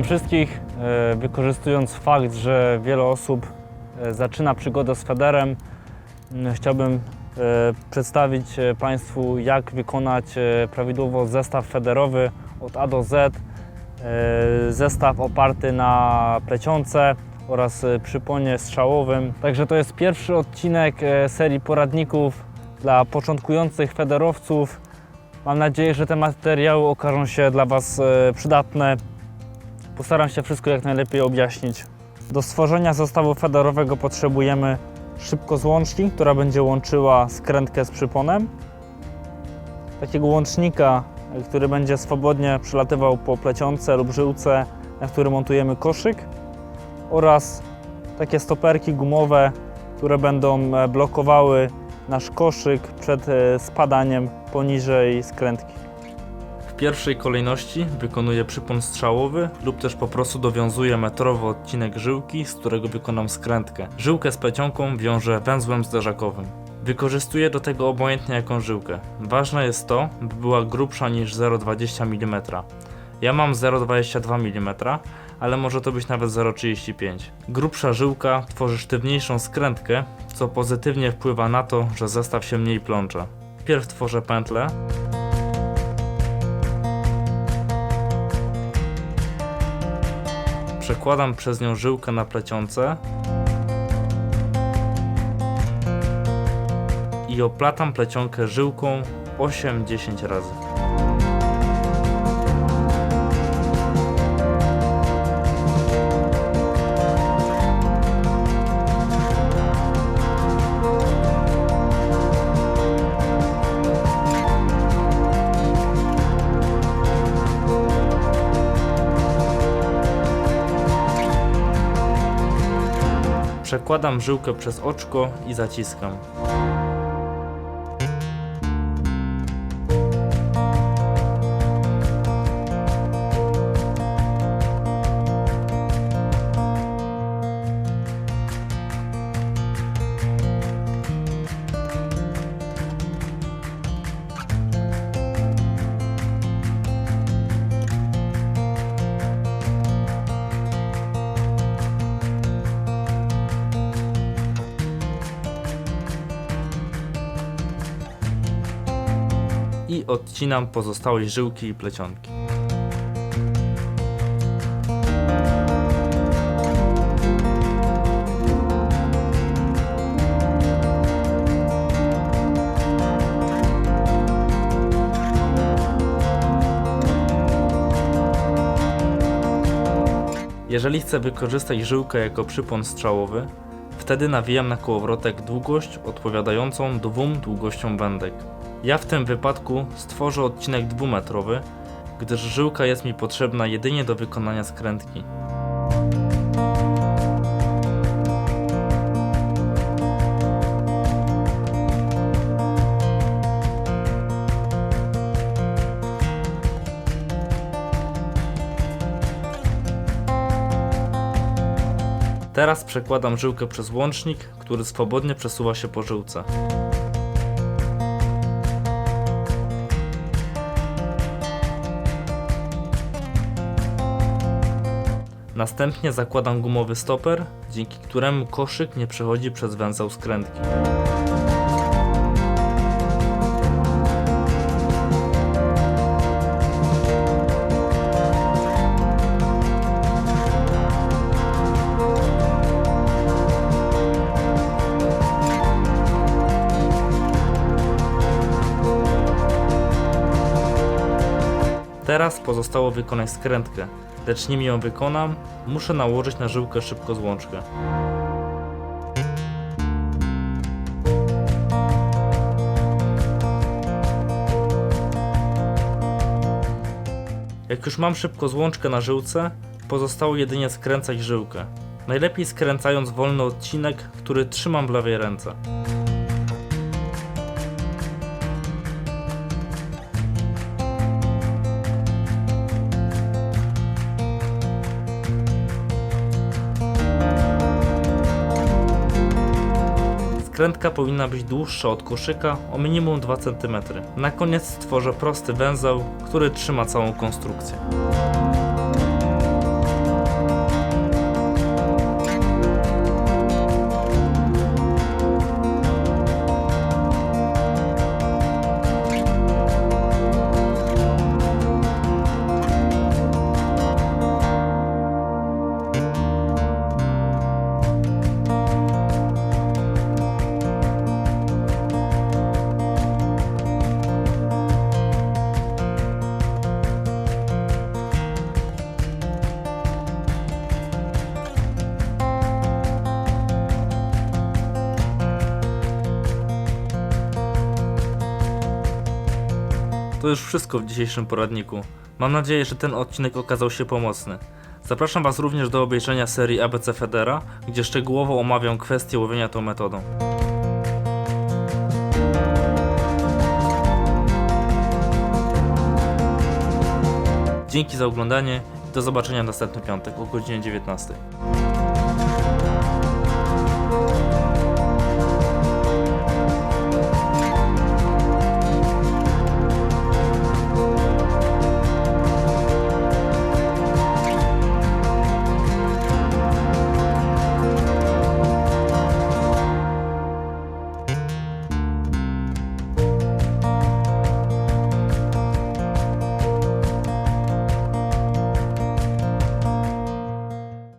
Witam wszystkich. E, Wykorzystując fakt, że wiele osób e, zaczyna przygodę z federem, m, chciałbym e, przedstawić Państwu, jak wykonać prawidłowo zestaw federowy od A do Z. Zestaw oparty na plecionce oraz przyponie strzałowym. Także to jest pierwszy odcinek serii poradników dla początkujących federowców. Mam nadzieję, że te materiały okażą się dla Was przydatne. Postaram się wszystko jak najlepiej objaśnić. Do stworzenia zestawu federowego potrzebujemy szybkozłączki, która będzie łączyła skrętkę z przyponem. Takiego łącznika, który będzie swobodnie przelatywał po plecionce lub żyłce, na który montujemy koszyk. Oraz takie stoperki gumowe, które będą e, blokowały nasz koszyk przed e, spadaniem poniżej skrętki. Pierwszej kolejności wykonuję przypon strzałowy lub też po prostu dowiązuję metrowy odcinek żyłki, z którego wykonam skrętkę. Żyłkę z plecionką wiążę węzłem zderzakowym. Wykorzystuję do tego obojętnie jaką żyłkę. Ważne jest to, by była grubsza niż 0,20 mm. Ja mam 0,22 mm, ale może to być nawet 0,35. Grubsza żyłka tworzy sztywniejszą skrętkę, co pozytywnie wpływa na to, że zestaw się mniej plącze. Pierw tworzę pętlę, Przekładam przez nią żyłkę na plecionce i oplatam plecionkę żyłką 8-10 razy. Przekładam żyłkę przez oczko i zaciskam. I odcinam pozostałe żyłki i plecionki. Jeżeli chcę wykorzystać żyłkę jako przypon strzałowy, wtedy nawijam na kołowrotek długość odpowiadającą dwóm długościom wędek. Ja w tym wypadku stworzę odcinek dwumetrowy, gdyż żyłka jest mi potrzebna jedynie do wykonania skrętki. Teraz przekładam żyłkę przez łącznik, który swobodnie przesuwa się po żyłce. Następnie zakładam gumowy stoper, dzięki któremu koszyk nie przechodzi przez węzeł skrętki. Teraz pozostało wykonać skrętkę, lecz nim ją wykonam, muszę nałożyć na żyłkę szybko złączkę. Jak już mam szybko złączkę na żyłce, pozostało jedynie skręcać żyłkę. Najlepiej skręcając wolny odcinek, który trzymam w lewej ręce. Skrętka powinna być dłuższa od koszyka o minimum 2 cm. Na koniec stworzę prosty węzeł, który trzyma całą konstrukcję. To już wszystko w dzisiejszym poradniku. Mam nadzieję, że ten odcinek okazał się pomocny. Zapraszam Was również do obejrzenia serii ABC Federa, gdzie szczegółowo omawiam kwestię łowienia tą metodą. Dzięki za oglądanie i do zobaczenia następny piątek o godzinie 19.